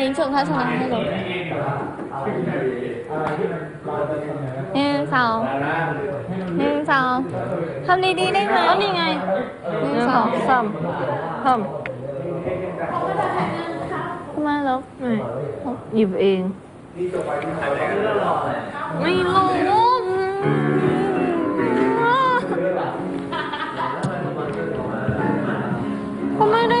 ยิงฉุบถ้าชนะให้ลบหนึ่งสองหนึ่งสองทำดีๆได้ไหมนี่ไงหนึ่งสองสามสามมลบไม่หยิบเอง ไม่ลบก็ไม่ได้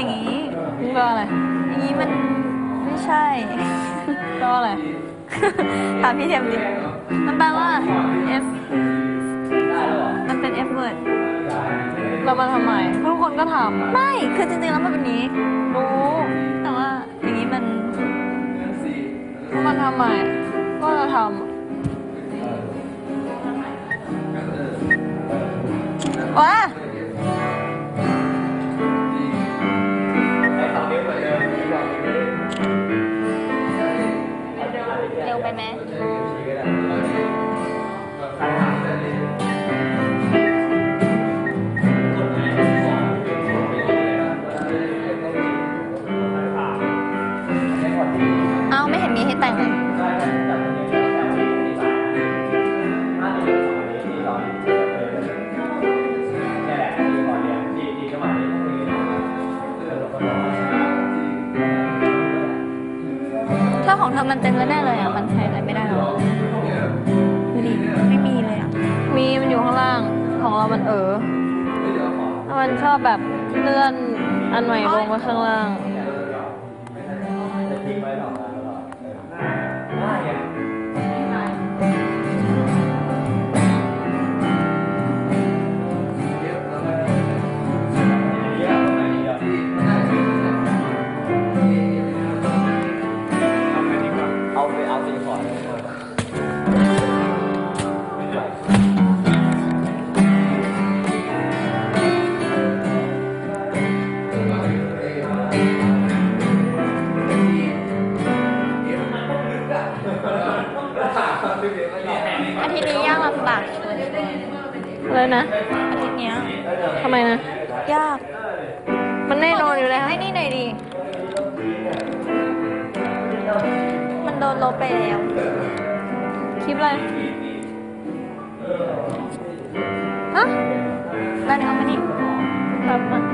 อกให้ทำอย่างนี้มึงรออะไรอย่างนี้มันไม่ใช่รออะไร ถามพี่เทียมดิมันแปลว่า F มันเป็น F word เรามาทำไมทุกคนก็ทไม่คือจริงๆแล้วมันเป็นนี้ รู้ แต่ว่าอย่างนี้มันมันทำไมก็เราทำว้า ไหม มันเออ มันชอบแบบเลื่อนอันใหม่ลงมาข้างล่าง นี้ยากลำบากอะไรนะ อาทิตย์เนี้ยทำไมนะ ยาก มันแน่นอนอยู่แล้วไอ้นี่หน่อยดิมันโดนลบไปแล้ว คลิปอะไร ฮะได้เอามานี่แบบมา